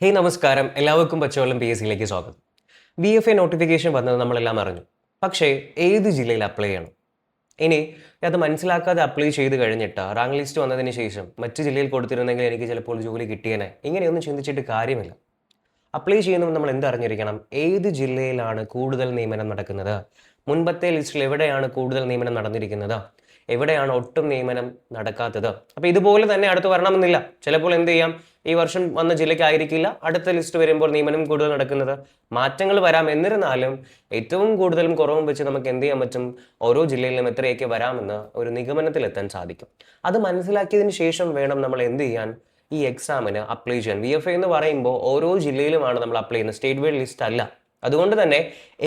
Hey നമസ്കാരം. എല്ലാവർക്കും പച്ചവെള്ളം പി എസ് സിയിലേക്ക് സ്വാഗതം. ബി എഫ് എ നോട്ടിഫിക്കേഷൻ വന്നത് നമ്മളെല്ലാം അറിഞ്ഞു. പക്ഷേ ഏത് ജില്ലയിൽ അപ്ലൈ ചെയ്യണം? ഇനി അത് മനസ്സിലാക്കാതെ അപ്ലൈ ചെയ്ത് കഴിഞ്ഞിട്ട് റാങ്ക് ലിസ്റ്റ് വന്നതിന് ശേഷം മറ്റ് ജില്ലയിൽ കൊടുത്തിരുന്നെങ്കിൽ എനിക്ക് ചിലപ്പോൾ ജോലി കിട്ടിയേനെ. ഇങ്ങനെയൊന്നും ചിന്തിച്ചിട്ട് കാര്യമില്ല. അപ്ലൈ ചെയ്യുമ്പോൾ നമ്മൾ എന്തറിഞ്ഞിരിക്കണം ഏത് ജില്ലയിലാണ് കൂടുതൽ നിയമനം നടക്കുന്നത്? മുൻപത്തെ ലിസ്റ്റിൽ എവിടെയാണ് കൂടുതൽ നിയമനം നടന്നിരിക്കുന്നത്? എവിടെയാണ് ഒട്ടും നിയമനം നടക്കാത്തത്? അപ്പോൾ ഇതുപോലെ തന്നെ അടുത്ത് വരണമെന്നില്ല. ചിലപ്പോൾ എന്ത് ചെയ്യാം? ഈ വർഷം വന്ന ജില്ലയ്ക്കായിരിക്കില്ല അടുത്ത ലിസ്റ്റ് വരുമ്പോൾ നിയമനം കൂടുതൽ നടക്കുന്നത് മാറ്റങ്ങൾ വരാം. എന്നിരുന്നാലും ഏറ്റവും കൂടുതലും കുറവും വെച്ച് നമുക്ക് എന്ത് ചെയ്യാൻ പറ്റും? ഓരോ ജില്ലയിലും എത്രയൊക്കെ വരാമെന്ന് ഒരു നിഗമനത്തിലെത്താൻ സാധിക്കും. അത് മനസ്സിലാക്കിയതിന് ശേഷം വേണം നമ്മൾ എന്ത് ചെയ്യാൻ? ഈ എക്സാമിന് അപ്ലൈ ചെയ്യാൻ. വി എഫ് എന്ന് പറയുമ്പോൾ ഓരോ ജില്ലയിലുമാണ് നമ്മൾ അപ്ലൈ ചെയ്യുന്നത്. സ്റ്റേറ്റ് വൈഡ് ലിസ്റ്റ് അല്ല. അതുകൊണ്ട് തന്നെ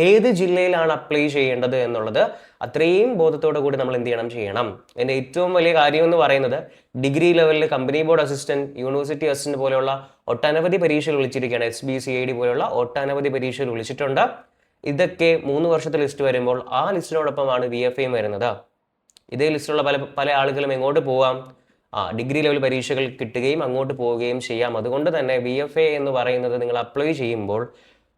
ഏത് ജില്ലയിലാണ് അപ്ലൈ ചെയ്യേണ്ടത് എന്നുള്ളത് അത്രയും ബോധത്തോടു കൂടി നമ്മൾ എന്ത് ചെയ്യണം? ചെയ്യണം. എന്റെ ഏറ്റവും വലിയ കാര്യം എന്ന് പറയുന്നത് ഡിഗ്രി ലെവലിൽ company board assistant university assistant പോലെയുള്ള ഒട്ടനവധി പരീക്ഷകൾ വിളിച്ചിരിക്കുകയാണ്. S B C I D പോലെയുള്ള ഒട്ടനവധി പരീക്ഷകൾ വിളിച്ചിട്ടുണ്ട്. ഇതൊക്കെ മൂന്ന് വർഷത്തെ ലിസ്റ്റ് വരുമ്പോൾ ആ ലിസ്റ്റിനോടൊപ്പമാണ് വി എഫ് ഐയും വരുന്നത്. ഇതേ ലിസ്റ്റിലുള്ള പല പല ആളുകളും എങ്ങോട്ട് പോവാം? ആ ഡിഗ്രി ലെവൽ പരീക്ഷകൾ കിട്ടുകയും അങ്ങോട്ട് പോവുകയും ചെയ്യാം. അതുകൊണ്ട് തന്നെ വി എഫ് എ എന്ന് പറയുന്നത് നിങ്ങൾ അപ്ലൈ ചെയ്യുമ്പോൾ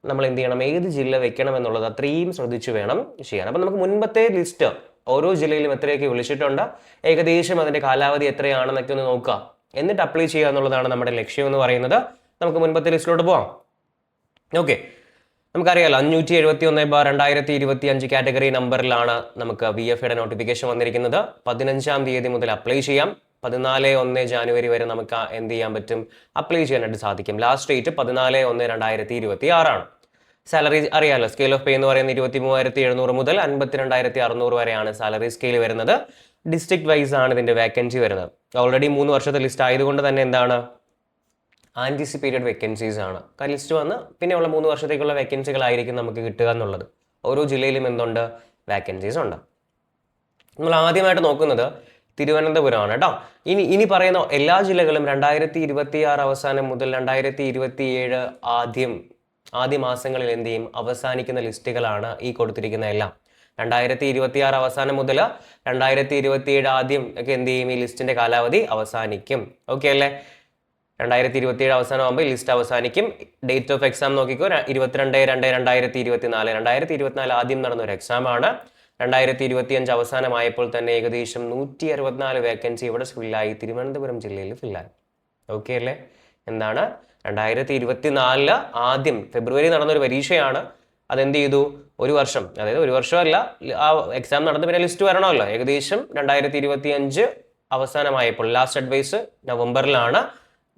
നമ്മൾ എന്ത് ചെയ്യണം ഏത് ജില്ല വെക്കണം എന്നുള്ളത് അത്രയും ശ്രദ്ധിച്ചു വേണം ചെയ്യാൻ. അപ്പം നമുക്ക് മുൻപത്തെ ലിസ്റ്റ് ഓരോ ജില്ലയിലും എത്രയൊക്കെ വിളിച്ചിട്ടുണ്ട് ഏകദേശം അതിന്റെ കാലാവധി എത്രയാണെന്നൊക്കെ ഒന്ന് നോക്കുക. എന്നിട്ട് അപ്ലൈ ചെയ്യുക എന്നുള്ളതാണ് നമ്മുടെ ലക്ഷ്യം എന്ന് പറയുന്നത്. നമുക്ക് മുൻപത്തെ ലിസ്റ്റിലോട്ട് പോവാം. ഓക്കെ. നമുക്കറിയാലോ അഞ്ഞൂറ്റി എഴുപത്തി ഒന്ന് ബാർ രണ്ടായിരത്തി ഇരുപത്തി അഞ്ച് കാറ്റഗറി നമ്പറിലാണ് നമുക്ക് വി എഫ് എയുടെ നോട്ടിഫിക്കേഷൻ വന്നിരിക്കുന്നത്. പതിനഞ്ചാം തീയതി മുതൽ അപ്ലൈ ചെയ്യാം. പതിനാല് ഒന്ന് ജാനുവരി വരെ നമുക്ക് എന്ത് ചെയ്യാൻ പറ്റും? അപ്ലൈ ചെയ്യാനായിട്ട് സാധിക്കും. ലാസ്റ്റ് ഡേറ്റ് പതിനാല് ഒന്ന് രണ്ടായിരത്തി ഇരുപത്തി ആറാണ്. സാലറി അറിയാമല്ലോ സ്കെയിൽ ഓഫ് പേ എന്ന് പറയുന്നത് ഇരുപത്തി മൂവായിരത്തി എഴുന്നൂറ് മുതൽ അൻപത്തിരണ്ടായിരത്തി അറുന്നൂറ് വരെയാണ് സാലറി സ്കെയിൽ വരുന്നത്. ഡിസ്ട്രിക്ട് വൈസ് ആണ് ഇതിന്റെ വേക്കൻസി വരുന്നത്. ഓൾറെഡി മൂന്ന് വർഷത്തെ ലിസ്റ്റ് ആയതുകൊണ്ട് തന്നെ എന്താണ്? ആന്റിസിപ്പേറ്റഡ് വേക്കൻസീസ് ആണ്. ലിസ്റ്റ് വന്ന് പിന്നെയുള്ള മൂന്ന് വർഷത്തേക്കുള്ള വേക്കൻസികളായിരിക്കും നമുക്ക് കിട്ടുക എന്നുള്ളത്. ഓരോ ജില്ലയിലും എന്തുണ്ട്? വേക്കൻസീസ് ഉണ്ട്. നമ്മൾ ആദ്യമായിട്ട് നോക്കുന്നത് തിരുവനന്തപുരമാണ് കേട്ടോ. ഇനി ഇനി പറയുന്ന എല്ലാ ജില്ലകളും രണ്ടായിരത്തി ഇരുപത്തി ആറ് അവസാനം മുതൽ രണ്ടായിരത്തി ഇരുപത്തി ഏഴ് ആദ്യം ആദ്യ മാസങ്ങളിൽ എന്ത് ചെയ്യും? അവസാനിക്കുന്ന ലിസ്റ്റുകളാണ് ഈ കൊടുത്തിരിക്കുന്ന എല്ലാം. രണ്ടായിരത്തി ഇരുപത്തി ആറ് അവസാനം മുതൽ രണ്ടായിരത്തി ഇരുപത്തി ഏഴ് ആദ്യം ഒക്കെ എന്ത് ചെയ്യും? ഈ ലിസ്റ്റിന്റെ കാലാവധി അവസാനിക്കും. ഓക്കെ അല്ലേ? രണ്ടായിരത്തി ഇരുപത്തി ഏഴ് അവസാനമാകുമ്പോൾ ലിസ്റ്റ് അവസാനിക്കും. ഡേറ്റ് ഓഫ് എക്സാം നോക്കിക്കോ. ഇരുപത്തിരണ്ട് രണ്ട് രണ്ടായിരത്തി ഇരുപത്തിനാല് രണ്ടായിരത്തി ഇരുപത്തിനാല് ആദ്യം നടന്ന ഒരു എക്സാമാണ് രണ്ടായിരത്തി ഇരുപത്തി അഞ്ച് അവസാനമായപ്പോൾ തന്നെ ഏകദേശം നൂറ്റി അറുപത്തിനാല് വേക്കൻസി ഇവിടെ ഫില്ലായി തിരുവനന്തപുരം ജില്ലയിൽ ഫില്ലായി ഓക്കെ അല്ലേ? എന്താണ്? രണ്ടായിരത്തി ഇരുപത്തിനാലിൽ ആദ്യം ഫെബ്രുവരി നടന്നൊരു പരീക്ഷയാണ്. അതെന്ത് ചെയ്തു? ഒരു വർഷം. അതായത് ഒരു വർഷമല്ല ആ എക്സാം നടന്ന് പിന്നെ ലിസ്റ്റ് വരണമല്ലോ. ഏകദേശം രണ്ടായിരത്തി ഇരുപത്തി അഞ്ച് അവസാനമായപ്പോൾ ലാസ്റ്റ് അഡ്വൈസ് നവംബറിലാണ്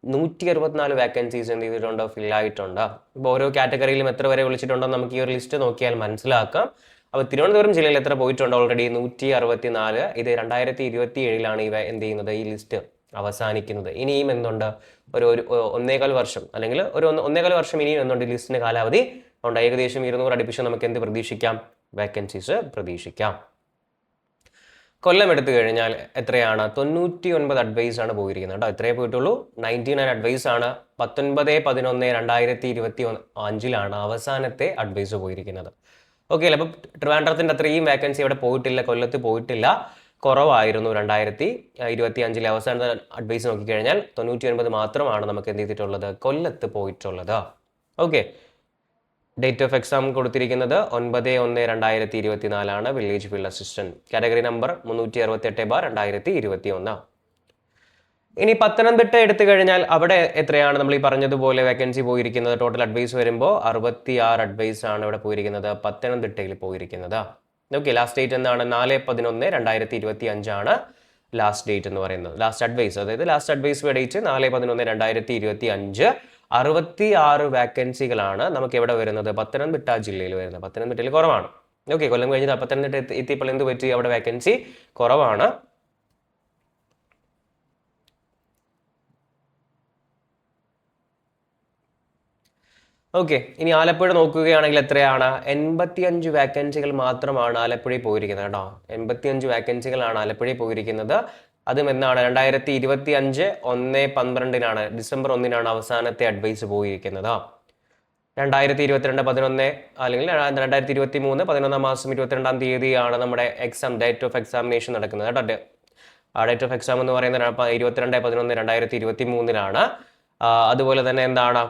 നൂറ്റി അറുപത്തിനാല് വേക്കൻസീസ് എന്ത് ചെയ്തിട്ടുണ്ട്? ഫില്ലായിട്ടുണ്ട് ഇപ്പോൾ ഓരോ കാറ്റഗറിയിലും എത്ര വരെ വിളിച്ചിട്ടുണ്ടോ നമുക്ക് ഈ ഒരു ലിസ്റ്റ് നോക്കിയാൽ മനസ്സിലാക്കാം. അപ്പോൾ തിരുവനന്തപുരം ജില്ലയിൽ എത്ര പോയിട്ടുണ്ട് ഓൾറെഡി നൂറ്റി അറുപത്തി നാല് ഇത് രണ്ടായിരത്തി ഇരുപത്തി ഏഴിലാണ് ഇവ എന്ത് ചെയ്യുന്നത്? ഈ ലിസ്റ്റ് അവസാനിക്കുന്നത്. ഇനിയും എന്തുണ്ട്? ഒരു ഒരു ഒന്നേകാൽ വർഷം. അല്ലെങ്കിൽ ഒരു ഒന്ന് ഒന്നേകാൽ വർഷം ഇനിയും എന്തുണ്ട് ഈ ലിസ്റ്റിന്റെ കാലാവധി? ഉണ്ട് ഏകദേശം ഇരുന്നൂറ് അടുപ്പിച്ച് നമുക്ക് എന്ത് പ്രതീക്ഷിക്കാം? വേക്കൻസീസ് പ്രതീക്ഷിക്കാം. കൊല്ലം എടുത്തു കഴിഞ്ഞാൽ എത്രയാണ്? തൊണ്ണൂറ്റി ഒൻപത് അഡ്വൈസ് ആണ് പോയിരിക്കുന്നത് കേട്ടോ. എത്രയേ പോയിട്ടുള്ളൂ. നയന്റി നയൻ അഡ്വൈസ് ആണ്. പത്തൊൻപത് പതിനൊന്ന് രണ്ടായിരത്തി ഇരുപത്തി അഞ്ചിലാണ് അവസാനത്തെ അഡ്വൈസ് പോയിരിക്കുന്നത്. ഓക്കെ അല്ലേ? അപ്പം ട്രിവാൻഡ്രത്തിന്റെ അത്രയും വേക്കൻസി ഇവിടെ പോയിട്ടില്ല കൊല്ലത്ത് പോയിട്ടില്ല. കുറവായിരുന്നു രണ്ടായിരത്തി ഇരുപത്തി അഞ്ചിലെ അവസാനത്തെ അഡ്വൈസ് നോക്കിക്കഴിഞ്ഞാൽ തൊണ്ണൂറ്റി ഒൻപത് മാത്രമാണ് നമുക്ക് എന്ത് ചെയ്തിട്ടുള്ളത്? കൊല്ലത്ത് പോയിട്ടുള്ളത്. ഓക്കെ ഡേറ്റ് ഓഫ് എക്സാം കൊടുത്തിരിക്കുന്നത് ഒൻപത് ഒന്ന് രണ്ടായിരത്തി ഇരുപത്തി നാലാണ് village field assistant category number മുന്നൂറ്റി അറുപത്തി എട്ട് ബാർ രണ്ടായിരത്തി ഇരുപത്തി ഒന്ന് ഇനി പത്തനംതിട്ട എടുത്തു കഴിഞ്ഞാൽ അവിടെ എത്രയാണ് നമ്മൾ ഈ പറഞ്ഞതുപോലെ വേക്കൻസി പോയിരിക്കുന്നത്? ടോട്ടൽ അഡ്വൈസ് വരുമ്പോൾ അറുപത്തി ആറ് അഡ്വൈസ് ആണ് ഇവിടെ പോയിരിക്കുന്നത്. പത്തനംതിട്ടയിൽ പോയിരിക്കുന്നത്. ഓക്കെ ലാസ്റ്റ് ഡേറ്റ് എന്താണ്? നാല് പതിനൊന്ന് രണ്ടായിരത്തി ഇരുപത്തി അഞ്ചാണ് ലാസ്റ്റ് ഡേറ്റ് എന്ന് പറയുന്നത്. ലാസ്റ്റ് അഡ്വൈസ് അതായത് ലാസ്റ്റ് അഡ്വൈസ് ഡേറ്റ് നാല് പതിനൊന്ന് രണ്ടായിരത്തി ഇരുപത്തി അഞ്ച് അറുപത്തി ആറ് വാക്കൻസികളാണ് നമുക്ക് എവിടെ വരുന്നത്? പത്തനംതിട്ട ജില്ലയിൽ വരുന്നത്. പത്തനംതിട്ടയിൽ കുറവാണ്. ഓക്കെ കൊല്ലം കഴിഞ്ഞ് പത്തനംതിട്ട എത്തി- എത്തിയപ്പോൾ എന്ത് പറ്റി? അവിടെ വാക്കൻസി കുറവാണ്. ഓക്കെ ഇനി ആലപ്പുഴ നോക്കുകയാണെങ്കിൽ എത്രയാണ്? എൺപത്തിയഞ്ച് വാക്കൻസികൾ മാത്രമാണ് ആലപ്പുഴയിൽ പോയിരിക്കുന്നത് കേട്ടോ. എൺപത്തിയഞ്ച് വാക്കൻസികളാണ് ആലപ്പുഴയിൽ പോയിരിക്കുന്നത്. അതും എന്നാണ്? രണ്ടായിരത്തി ഇരുപത്തി അഞ്ച് ഒന്ന് പന്ത്രണ്ടിനാണ് ഡിസംബർ ഒന്നിനാണ് അവസാനത്തെ അഡ്വൈസ് പോയിരിക്കുന്നത്. രണ്ടായിരത്തി ഇരുപത്തിരണ്ട് പതിനൊന്ന് അല്ലെങ്കിൽ രണ്ടായിരത്തി ഇരുപത്തി മൂന്ന് പതിനൊന്നാം മാസം ഇരുപത്തിരണ്ടാം തീയതിയാണ് നമ്മുടെ എക്സാം ഡേറ്റ് ഓഫ് എക്സാമിനേഷൻ നടക്കുന്നത് കേട്ടോ. ആ ഡേറ്റ് ഓഫ് എക്സാം എന്ന് പറയുന്നത് ഇരുപത്തിരണ്ട് പതിനൊന്ന് രണ്ടായിരത്തി ഇരുപത്തി മൂന്നിലാണ് അതുപോലെ തന്നെ എന്താണ്?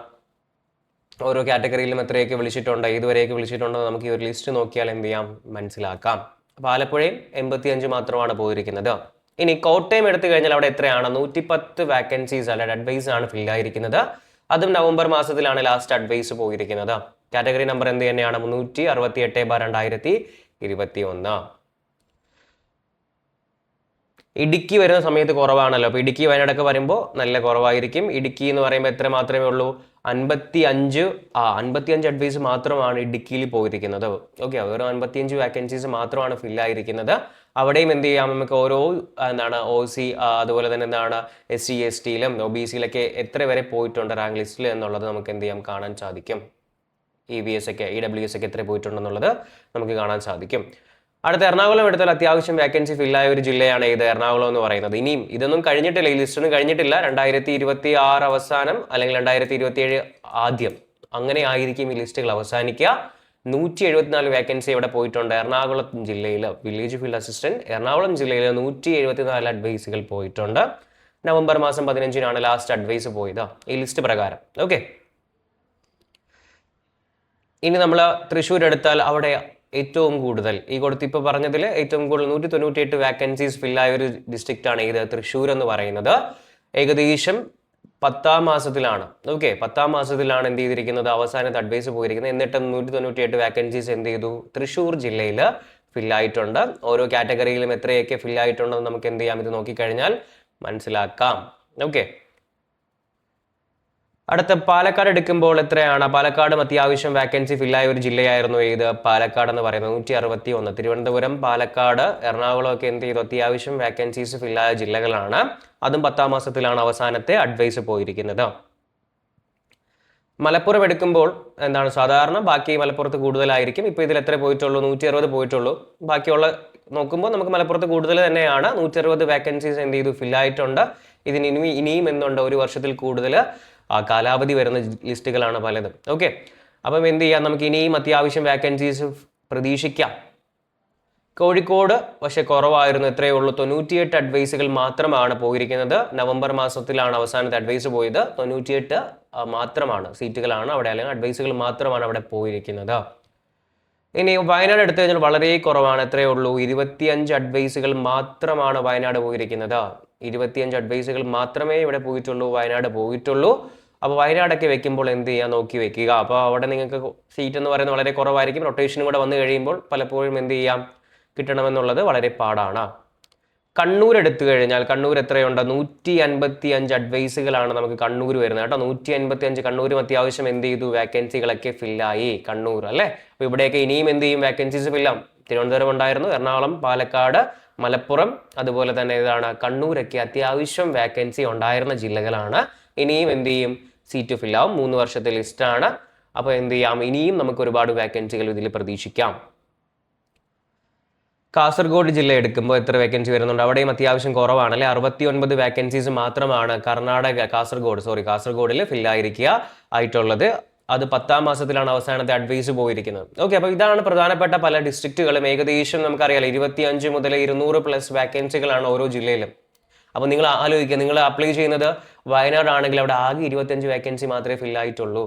ഓരോ കാറ്റഗറിയിലും എത്രയൊക്കെ വിളിച്ചിട്ടുണ്ട് ഏതുവരെയൊക്കെ വിളിച്ചിട്ടുണ്ടോ നമുക്ക് ഈ ഒരു ലിസ്റ്റ് നോക്കിയാൽ എന്ത് ചെയ്യാം? മനസ്സിലാക്കാം. അപ്പോൾ ആലപ്പുഴയും എൺപത്തി അഞ്ച് മാത്രമാണ് പോയിരിക്കുന്നത്. ഇനി കോട്ടയം എടുത്തു കഴിഞ്ഞാൽ അവിടെ എത്രയാണ്? നൂറ്റി പത്ത് വാക്കൻസീസ് അല്ല അഡ്വൈസ് ആണ് ഫിൽ ആയിരിക്കുന്നത്. അതും നവംബർ മാസത്തിലാണ് ലാസ്റ്റ് അഡ്വൈസ് പോയിരിക്കുന്നത്. കാറ്റഗറി നമ്പർ എന്ത് തന്നെയാണ്? മുന്നൂറ്റി അറുപത്തി എട്ട് ബാർ രണ്ടായിരത്തി ഇരുപത്തി ഒന്ന് ഇടുക്കി വരുന്ന സമയത്ത് കുറവാണല്ലോ. അപ്പോൾ ഇടുക്കി വയനാടൊക്കെ വരുമ്പോൾ നല്ല കുറവായിരിക്കും. ഇടുക്കി എന്ന് പറയുമ്പോൾ എത്ര മാത്രമേ ഉള്ളൂ? അൻപത്തി അഞ്ച് ആ അൻപത്തി അഞ്ച് അഡ്വൈസ് മാത്രമാണ് ഇടുക്കിയിൽ പോയിരിക്കുന്നത്. ഓക്കെ വെറും അൻപത്തി അഞ്ച് വാക്കൻസീസ് മാത്രമാണ് ഫില്ലായിരിക്കുന്നത് അവിടെയും എന്ത് ചെയ്യാം? നമുക്ക് ഓരോ എന്താണ് ഒ സി അതുപോലെ തന്നെ എന്താണ് എസ് സി എസ് ടിയിലും ഒ ബി സിയിലൊക്കെ എത്ര വരെ പോയിട്ടുണ്ട് റാങ്ക് ലിസ്റ്റിൽ എന്നുള്ളത് നമുക്ക് എന്ത് ചെയ്യാം? കാണാൻ സാധിക്കും. ഇ വി എസ് ഒക്കെ ഇ ഡബ്ല്യു എസ് ഒക്കെ എത്ര പോയിട്ടുണ്ടെന്നുള്ളത് നമുക്ക് കാണാൻ സാധിക്കും. അടുത്ത എറണാകുളം എടുത്താൽ അത്യാവശ്യം വേക്കൻസി ഫില്ലായ ഒരു ജില്ലയാണ് ഇത് എറണാകുളം എന്ന് പറയുന്നത്. ഇനിയും ഇതൊന്നും കഴിഞ്ഞിട്ടില്ല ഈ ലിസ്റ്റ് ഒന്നും കഴിഞ്ഞിട്ടില്ല. രണ്ടായിരത്തി ഇരുപത്തി ആറ് അവസാനം അല്ലെങ്കിൽ രണ്ടായിരത്തി ഇരുപത്തി ഏഴ് ആദ്യം അങ്ങനെ ആയിരിക്കും ഈ ലിസ്റ്റുകൾ അവസാനിക്കുക. നൂറ്റി എഴുപത്തിനാല് വേക്കൻസി ഇവിടെ പോയിട്ടുണ്ട് എറണാകുളം ജില്ലയിൽ വില്ലേജ് ഫീൽഡ് അസിസ്റ്റന്റ് എറണാകുളം ജില്ലയിൽ നൂറ്റി എഴുപത്തിനാല് അഡ്വൈസുകൾ പോയിട്ടുണ്ട്. നവംബർ മാസം പതിനഞ്ചിനാണ് ലാസ്റ്റ് അഡ്വൈസ് പോയത്. ഈ ലിസ്റ്റ് പ്രകാരം. ഓക്കെ ഇനി നമ്മൾ തൃശ്ശൂർ എടുത്താൽ അവിടെ ഏറ്റവും കൂടുതൽ. ഈ കൊടുത്ത് ഇപ്പോൾ പറഞ്ഞതിൽ ഏറ്റവും കൂടുതൽ നൂറ്റി തൊണ്ണൂറ്റി എട്ട് വാക്കൻസീസ് ഫില്ലായ ഒരു ഡിസ്ട്രിക്റ്റാണ് ഇത് തൃശ്ശൂർ എന്ന് പറയുന്നത്. ഏകദേശം പത്താം മാസത്തിലാണ്. ഓക്കെ പത്താം മാസത്തിലാണ് എന്ത് ചെയ്തിരിക്കുന്നത്? അവസാനത്തെ അഡ്വൈസ് പോയിരിക്കുന്നത്. എന്നിട്ട് നൂറ്റി തൊണ്ണൂറ്റി എട്ട് വാക്കൻസീസ് എന്ത് ചെയ്തു? തൃശ്ശൂർ ജില്ലയിൽ ഫില്ലായിട്ടുണ്ട് ഓരോ കാറ്റഗറിയിലും എത്രയൊക്കെ ഫില്ലായിട്ടുണ്ടെന്ന് നമുക്ക് എന്ത് ചെയ്യാം? ഇത് നോക്കിക്കഴിഞ്ഞാൽ മനസ്സിലാക്കാം. ഓക്കെ അടുത്ത പാലക്കാട് എടുക്കുമ്പോൾ എത്രയാണ്? പാലക്കാടും അത്യാവശ്യം വാക്കൻസി ഫില്ലായ ഒരു ജില്ലയായിരുന്നു ഏത്? പാലക്കാട് എന്ന് പറയുന്നത് നൂറ്റി അറുപത്തി ഒന്ന് തിരുവനന്തപുരം പാലക്കാട് എറണാകുളം ഒക്കെ എന്ത് ചെയ്തു? അത്യാവശ്യം വാക്കൻസീസ് ഫില്ലായ ജില്ലകളാണ്. അതും പത്താം മാസത്തിലാണ് അവസാനത്തെ അഡ്വൈസ് പോയിരിക്കുന്നത്. മലപ്പുറം എടുക്കുമ്പോൾ എന്താണ്? സാധാരണ ബാക്കി മലപ്പുറത്ത് കൂടുതലായിരിക്കും. ഇപ്പോൾ ഇതിൽ എത്ര പോയിട്ടുള്ളൂ? നൂറ്റി അറുപത് പോയിട്ടുള്ളൂ. ബാക്കിയുള്ള നോക്കുമ്പോൾ നമുക്ക് മലപ്പുറത്ത് കൂടുതൽ തന്നെയാണ്. നൂറ്റി അറുപത് വാക്കൻസീസ് എന്ത് ചെയ്തു? ഫില്ലായിട്ടുണ്ട് ഇതിന് ഇനി ഇനിയും എന്തുണ്ട്? ഒരു വർഷത്തിൽ കൂടുതൽ ആ കാലാവധി വരുന്ന ലിസ്റ്റുകളാണ് പലതും. ഓക്കെ. അപ്പം എന്ത് ചെയ്യാം? നമുക്ക് ഇനിയും അത്യാവശ്യം വാക്കൻസീസ് പ്രതീക്ഷിക്കാം. കോഴിക്കോട് പക്ഷെ കുറവായിരുന്നു എത്രയേ ഉള്ളൂ. തൊണ്ണൂറ്റിയെട്ട് അഡ്വൈസുകൾ മാത്രമാണ് പോയിരിക്കുന്നത്. നവംബർ മാസത്തിലാണ് അവസാനത്തെ അഡ്വൈസ് പോയത്. തൊണ്ണൂറ്റിയെട്ട് മാത്രമാണ്. സീറ്റുകളാണ് അവിടെ അല്ലെങ്കിൽ അഡ്വൈസുകൾ മാത്രമാണ് അവിടെ പോയിരിക്കുന്നത്. ഇനി വയനാട് എടുത്തു കഴിഞ്ഞാൽ വളരെ കുറവാണ് എത്രയേ ഉള്ളൂ. ഇരുപത്തിയഞ്ച് അഡ്വൈസുകൾ മാത്രമാണ് വയനാട് പോയിരിക്കുന്നത്. ഇരുപത്തിയഞ്ച് അഡ്വൈസുകൾ മാത്രമേ ഇവിടെ പോയിട്ടുള്ളൂ വയനാട് പോയിട്ടുള്ളൂ. അപ്പോൾ വയനാടൊക്കെ വെക്കുമ്പോൾ എന്ത് ചെയ്യുക നോക്കി വെക്കുക. അപ്പോൾ അവിടെ നിങ്ങൾക്ക് സീറ്റ് എന്ന് പറയുന്നത് വളരെ കുറവായിരിക്കും. റൊട്ടേഷനും കൂടെ വന്നു കഴിയുമ്പോൾ പലപ്പോഴും എന്ത് ചെയ്യാം? കിട്ടണമെന്നുള്ളത് വളരെ പാടാണ്. കണ്ണൂർ എടുത്തു കഴിഞ്ഞാൽ കണ്ണൂർ എത്രയുണ്ട്? നൂറ്റി അൻപത്തി അഞ്ച് അഡ്വൈസുകളാണ് നമുക്ക് കണ്ണൂർ വരുന്നത് കേട്ടോ. നൂറ്റി അൻപത്തി അഞ്ച് കണ്ണൂരും അത്യാവശ്യം എന്ത് ചെയ്തു? വാക്കൻസികളൊക്കെ ഫില്ലായി കണ്ണൂർ അല്ലേ? അപ്പോൾ ഇവിടെയൊക്കെ ഇനിയും എന്ത് ചെയ്യും? വാക്കൻസീസ് ഫില്ലാം തിരുവനന്തപുരം ഉണ്ടായിരുന്നു എറണാകുളം പാലക്കാട് മലപ്പുറം അതുപോലെ തന്നെ ഇതാണ് കണ്ണൂരൊക്കെ അത്യാവശ്യം വാക്കൻസി ഉണ്ടായിരുന്ന ജില്ലകളാണ്. ഇനിയും എന്ത് ചെയ്യും? സീറ്റ് ഫില്ലാവും മൂന്ന് വർഷത്തെ ലിസ്റ്റാണ് അപ്പോൾ എന്ത് ചെയ്യാം? ഇനിയും നമുക്ക് ഒരുപാട് വേക്കൻസികൾ ഇതിൽ പ്രതീക്ഷിക്കാം. കാസർഗോഡ് ജില്ല എടുക്കുമ്പോൾ എത്ര വേക്കൻസി വരുന്നുണ്ട്? അവിടെയും അത്യാവശ്യം കുറവാണ് അല്ലെ അറുപത്തി ഒൻപത് വേക്കൻസീസ് മാത്രമാണ് കർണാടക കാസർഗോഡ് സോറി കാസർഗോഡിൽ ഫില്ലായിരിക്കുക ആയിട്ടുള്ളത്. അത് പത്താം മാസത്തിലാണ് അവസാനത്തെ അഡ്വൈസ് പോയിരിക്കുന്നത്. ഓക്കെ അപ്പോൾ ഇതാണ് പ്രധാനപ്പെട്ട പല ഡിസ്ട്രിക്റ്റുകളും ഏകദേശം നമുക്കറിയാലോ ഇരുപത്തിയഞ്ച് മുതൽ ഇരുന്നൂറ് പ്ലസ് വാക്കൻസികളാണ് ഓരോ ജില്ലയിലും. അപ്പോൾ നിങ്ങൾ ആലോചിക്കുക. നിങ്ങൾ അപ്ലൈ ചെയ്യുന്നത് വയനാടാണെങ്കിൽ അവിടെ ആകെ ഇരുപത്തിയഞ്ച് വേക്കൻസി മാത്രമേ ഫിൽ ആയിട്ടുള്ളൂ.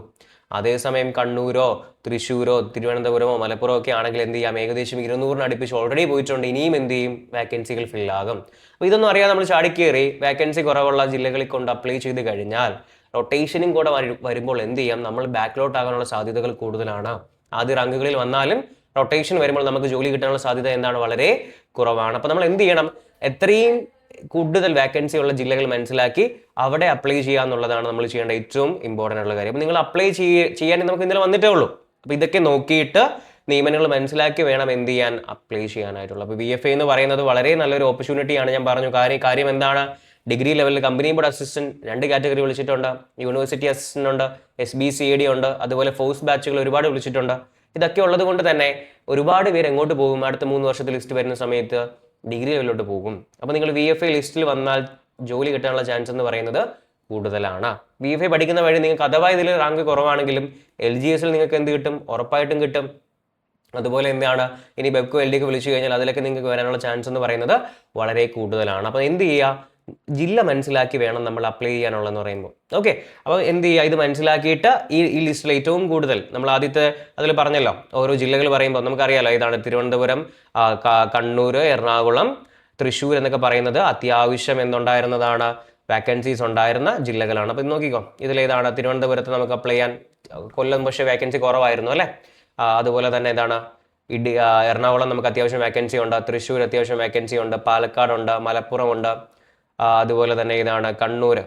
അതേസമയം കണ്ണൂരോ തൃശ്ശൂരോ തിരുവനന്തപുരമോ മലപ്പുറമോ ഒക്കെ ആണെങ്കിൽ എന്ത് ചെയ്യാം? ഏകദേശം ഇരുന്നൂറിന് അടുപ്പിച്ച് ഓൾറെഡി പോയിട്ടുണ്ട്. ഇനിയും എന്ത് ചെയ്യും? വേക്കൻസികൾ ഫില്ലാകും അപ്പോൾ ഇതൊന്നും അറിയാതെ നമ്മൾ ചാടിക്കേറി വേക്കൻസി കുറവുള്ള ജില്ലകളിൽ കൊണ്ട് അപ്ലൈ ചെയ്ത് കഴിഞ്ഞാൽ റൊട്ടേഷനും കൂടെ വരുമ്പോൾ എന്ത് ചെയ്യാം? നമ്മൾ ബാക്ക്ലോട്ട് ആകാനുള്ള സാധ്യതകൾ കൂടുതലാണ്. ആദ്യ റാങ്കുകളിൽ വന്നാലും റൊട്ടേഷൻ വരുമ്പോൾ നമുക്ക് ജോലി കിട്ടാനുള്ള സാധ്യത എന്താണ്? വളരെ കുറവാണ്. അപ്പോൾ നമ്മൾ എന്ത് ചെയ്യണം? എത്രയും കൂടുതൽ വേക്കൻസി ഉള്ള ജില്ലകൾ മനസ്സിലാക്കി അവിടെ അപ്ലൈ ചെയ്യുക എന്നുള്ളതാണ് നമ്മൾ ചെയ്യേണ്ട ഏറ്റവും ഇമ്പോർട്ടന്റ് ഉള്ള കാര്യം. അപ്പോൾ നിങ്ങൾ അപ്ലൈ ചെയ്യ ചെയ്യാൻ നമുക്ക് ഇന്നലെ വന്നിട്ടേ ഉള്ളൂ. അപ്പോൾ ഇതൊക്കെ നോക്കിയിട്ട് നിയമനങ്ങൾ മനസ്സിലാക്കി വേണം എന്ത് ചെയ്യാൻ അപ്ലൈ ചെയ്യാനായിട്ടുള്ളൂ അപ്പോൾ ബി എഫ് എന്ന് പറയുന്നത് വളരെ നല്ലൊരു ഓപ്പർച്യൂണിറ്റിയാണ് ഞാൻ പറഞ്ഞു കാര്യം കാര്യം എന്താണ്? ഡിഗ്രി ലെവലിൽ കമ്പനി ബോർഡ് അസിസ്റ്റന്റ് രണ്ട് കാറ്റഗറി വിളിച്ചിട്ടുണ്ട്. യൂണിവേഴ്സിറ്റി അസിസ്റ്റന്റ് ഉണ്ട് എസ് ബി സി ഡി ഉണ്ട് അതുപോലെ ഫോഴ്സ് ബാച്ചുകൾ ഒരുപാട് വിളിച്ചിട്ടുണ്ട്. ഇതൊക്കെ ഉള്ളത് കൊണ്ട് തന്നെ ഒരുപാട് പേര് എങ്ങോട്ട് പോകും? അടുത്ത മൂന്ന് വർഷത്തെ ലിസ്റ്റ് വരുന്ന സമയത്ത് ഡിഗ്രി ലെവലിലോട്ട് പോകും. അപ്പോൾ നിങ്ങൾ വി എഫ് ഐ ലിസ്റ്റിൽ വന്നാൽ ജോലി കിട്ടാനുള്ള ചാൻസ് എന്ന് പറയുന്നത് കൂടുതലാണ്. വി എഫ് ഐ പഠിക്കുന്ന വഴി നിങ്ങൾക്ക് അഥവാ ഇതിൽ റാങ്ക് കുറവാണെങ്കിലും എൽ ജി എസിൽ നിങ്ങൾക്ക് എന്ത് കിട്ടും? ഉറപ്പായിട്ടും കിട്ടും. അതുപോലെ എന്താണ്? ഇനി ബെബ്കോ എൽ ഡിക്ക് വിളിച്ചു കഴിഞ്ഞാൽ അതിലൊക്കെ നിങ്ങൾക്ക് വരാനുള്ള ചാൻസ് എന്ന് പറയുന്നത് വളരെ കൂടുതലാണ്. അപ്പോൾ എന്ത് ചെയ്യുക? ജില്ല മനസ്സിലാക്കി വേണം നമ്മൾ അപ്ലൈ ചെയ്യാനുള്ളതെന്ന് പറയുമ്പോൾ. ഓക്കെ അപ്പോൾ എന്ത് ചെയ്യുക? ഇത് മനസ്സിലാക്കിയിട്ട് ഈ ഈ ലിസ്റ്റിൽ ഏറ്റവും കൂടുതൽ നമ്മൾ ആദ്യത്തെ അതിൽ പറഞ്ഞല്ലോ ഓരോ ജില്ലകൾ പറയുമ്പോൾ നമുക്കറിയാലോ ഇതാണ് തിരുവനന്തപുരം കണ്ണൂർ എറണാകുളം തൃശ്ശൂർ എന്നൊക്കെ പറയുന്നത് അത്യാവശ്യം എന്തുണ്ടായിരുന്നതാണ്? വാക്കൻസീസ് ഉണ്ടായിരുന്ന ജില്ലകളാണ്. അപ്പോൾ ഇത് നോക്കിക്കോ ഇതിലേതാണ് തിരുവനന്തപുരത്ത് നമുക്ക് അപ്ലൈ ചെയ്യാൻ കൊല്ലം പക്ഷേ വാക്കൻസി കുറവായിരുന്നു അല്ലേ? അതുപോലെ തന്നെ ഇതാണ് ഇടി എറണാകുളം നമുക്ക് അത്യാവശ്യം വാക്കൻസി ഉണ്ട് തൃശ്ശൂർ അത്യാവശ്യം വാക്കൻസി ഉണ്ട് പാലക്കാടുണ്ട് മലപ്പുറം ഉണ്ട് അതുപോലെ തന്നെ ഇതാണ് കണ്ണൂർ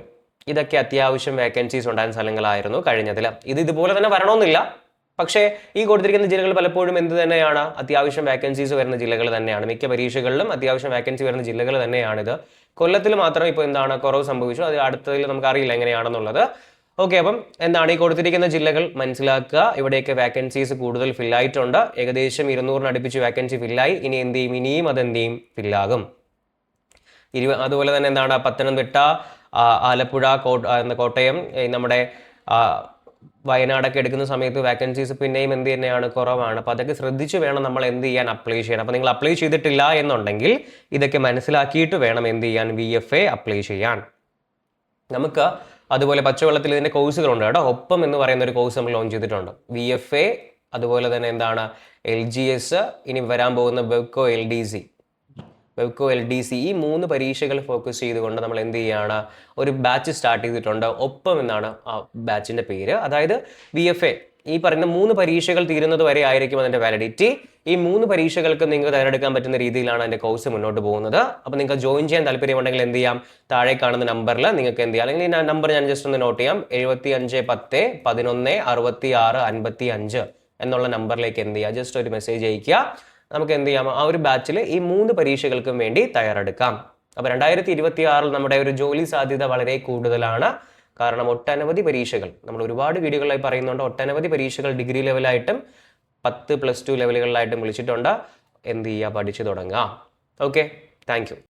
ഇതൊക്കെ അത്യാവശ്യം വേക്കൻസീസ് ഉണ്ടായിരുന്ന സ്ഥലങ്ങളായിരുന്നു കഴിഞ്ഞതിൽ ഇത് ഇതുപോലെ തന്നെ വരണമെന്നില്ല. പക്ഷേ ഈ കൊടുത്തിരിക്കുന്ന ജില്ലകൾ പലപ്പോഴും എന്ത് തന്നെയാണ്? അത്യാവശ്യം വേക്കൻസീസ് വരുന്ന ജില്ലകൾ തന്നെയാണ്. മിക്ക പരീക്ഷകളിലും അത്യാവശ്യം വേക്കൻസി വരുന്ന ജില്ലകൾ തന്നെയാണിത്. കൊല്ലത്തിൽ മാത്രം ഇപ്പോൾ എന്താണ് കുറവ് സംഭവിച്ചു. അത് അടുത്തതിൽ നമുക്കറിയില്ല എങ്ങനെയാണെന്നുള്ളത്. ഓക്കെ അപ്പം എന്താണ് ഈ കൊടുത്തിരിക്കുന്ന ജില്ലകൾ മനസ്സിലാക്കുക. ഇവിടെയൊക്കെ വേക്കൻസീസ് കൂടുതൽ ഫില്ലായിട്ടുണ്ട് ഏകദേശം ഇരുന്നൂറിന് അടുപ്പിച്ച് വാക്കൻസി ഫില്ലായി ഇനി എന്ത് ചെയ്യും? ഇനിയും അത് ചെയ്യും? ഫില്ലാകും ഇരുപ അതുപോലെ തന്നെ എന്താണ് പത്തനംതിട്ട ആലപ്പുഴ കോട്ടയം നമ്മുടെ വയനാടൊക്കെ എടുക്കുന്ന സമയത്ത് വാക്കൻസീസ് പിന്നെയും എന്ത് തന്നെയാണ് കുറവാണ്. അപ്പോൾ അതൊക്കെ ശ്രദ്ധിച്ച് വേണം നമ്മൾ എന്ത് ചെയ്യാൻ അപ്ലൈ ചെയ്യാൻ. അപ്പോൾ നിങ്ങൾ അപ്ലൈ ചെയ്തിട്ടില്ല എന്നുണ്ടെങ്കിൽ ഇതൊക്കെ മനസ്സിലാക്കിയിട്ട് വേണം എന്ത് ചെയ്യാൻ വി എഫ് എ അപ്ലൈ ചെയ്യാൻ. നമുക്ക് അതുപോലെ പച്ചവെള്ളത്തിൽ ഇതിന്റെ കോഴ്സുകളുണ്ട് കേട്ടോ. ഒപ്പം എന്ന് പറയുന്ന ഒരു കോഴ്സ് നമ്മൾ ലോഞ്ച് ചെയ്തിട്ടുണ്ട്. വി എഫ് എ അതുപോലെ തന്നെ എന്താണ് എൽ ജി എസ് ഇനി വരാൻ പോകുന്ന Bevco L D C Bevco L D C ഈ മൂന്ന് പരീക്ഷകൾ ഫോക്കസ് ചെയ്തുകൊണ്ട് നമ്മൾ എന്ത് ചെയ്യുകയാണ് ഒരു ബാച്ച് സ്റ്റാർട്ട് ചെയ്തിട്ടുണ്ട്. ഒപ്പം എന്നാണ് ആ ബാച്ചിന്റെ പേര്. അതായത് വി എഫ് എ ഈ പറയുന്ന മൂന്ന് പരീക്ഷകൾ തീരുന്നത് വരെ ആയിരിക്കും അതിന്റെ വാലിഡിറ്റി ഈ മൂന്ന് പരീക്ഷകൾക്ക് നിങ്ങൾക്ക് തയ്യാറെടുക്കാൻ പറ്റുന്ന രീതിയിലാണ് എന്റെ കോഴ്സ് മുന്നോട്ട് പോകുന്നത്. അപ്പോൾ നിങ്ങൾക്ക് ജോയിൻ ചെയ്യാൻ താല്പര്യമുണ്ടെങ്കിൽ എന്ത് ചെയ്യാം? താഴെ കാണുന്ന നമ്പറിൽ നിങ്ങൾക്ക് എന്ത് ചെയ്യാം? അല്ലെങ്കിൽ ഈ നമ്പർ ഞാൻ ജസ്റ്റ് ഒന്ന് നോട്ട് ചെയ്യാം. എഴുപത്തി അഞ്ച് പത്ത് പതിനൊന്ന് അറുപത്തി ആറ് അൻപത്തി അഞ്ച് എന്നുള്ള നമ്പറിലേക്ക് എന്ത് ചെയ്യുക ജസ്റ്റ് ഒരു മെസ്സേജ് അയക്കുക നമുക്ക് എന്ത് ചെയ്യാം? ആ ഒരു ബാച്ചിൽ ഈ മൂന്ന് പരീക്ഷകൾക്കും വേണ്ടി തയ്യാറെടുക്കാം. അപ്പോൾ രണ്ടായിരത്തി ഇരുപത്തി ആറിൽ നമ്മുടെ ഒരു ജോലി സാധ്യത വളരെ കൂടുതലാണ്. കാരണം ഒട്ടനവധി പരീക്ഷകൾ. നമ്മൾ ഒരുപാട് വീഡിയോകളായി പറയുന്നുണ്ട്. ഒട്ടനവധി പരീക്ഷകൾ ഡിഗ്രി ലെവലായിട്ടും പത്ത് പ്ലസ് ടു ലെവലുകളിലായിട്ടും വിളിച്ചിട്ടുണ്ട്. എന്ത് ചെയ്യുക? പഠിച്ചു തുടങ്ങാം. Okay thank